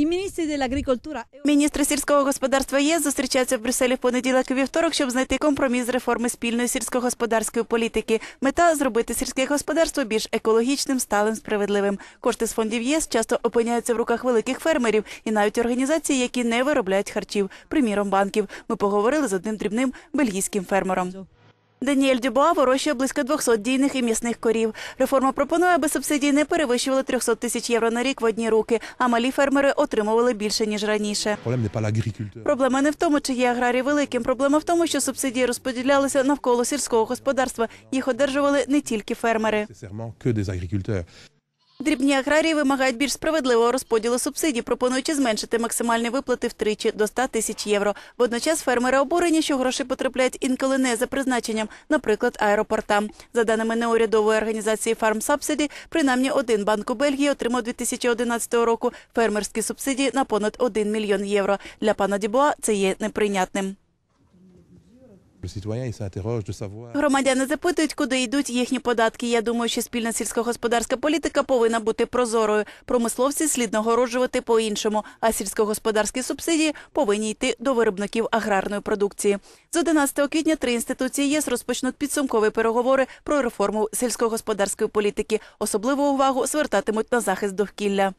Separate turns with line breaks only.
I ministri dell'agricoltura
Міністри сільського господарства ЄС зустрічаються в Брюсселі в понеділок і вівторок, щоб знайти компроміс з реформи спільної сільськогосподарської політики. Мета зробити сільське господарство більш екологічним, сталим, справедливим. Кошти з фондів єС часто опиняються в руках великих фермерів і навіть організацій, які не виробляють харчів, приміром банків. Ми поговорили з одним дрібним бельгійським фермером. Даніель Дюбуа вирощує близько 200 дійних і м'ясних корів. Реформа пропонує, аби субсидії не перевищували 300 тисяч євро на рік в одні руки, а малі фермери отримували більше ніж раніше. Проблема не в тому, чи є аграрії великим. Проблема в тому, що субсидії розподілялися навколо сільського господарства. Їх одержували не тільки фермери. Дрібні аграрії вимагають більш справедливого розподілу субсидій, пропонуючи зменшити максимальні виплати втричі до 100 тисяч євро. Водночас фермери обурені, що гроші потрапляють інколи не за призначенням, наприклад, аеропортам. За даними неурядової організації Farm Subsidy, принаймні один банк у Бельгії отримав 2011 року фермерські субсидії на понад 1 мільйон євро. Для пана Дібуа це є неприйнятним. Громадяни запитують, куди йдуть їхні податки. Я думаю, що спільна сільськогосподарська політика повинна бути прозорою. Промисловці слід нагороджувати по-іншому, а сільськогосподарські субсидії повинні йти до виробників аграрної продукції. З 11 квітня три інституції ЄС розпочнуть підсумкові переговори про реформу сільськогосподарської політики. Особливу увагу звертатимуть на захист довкілля.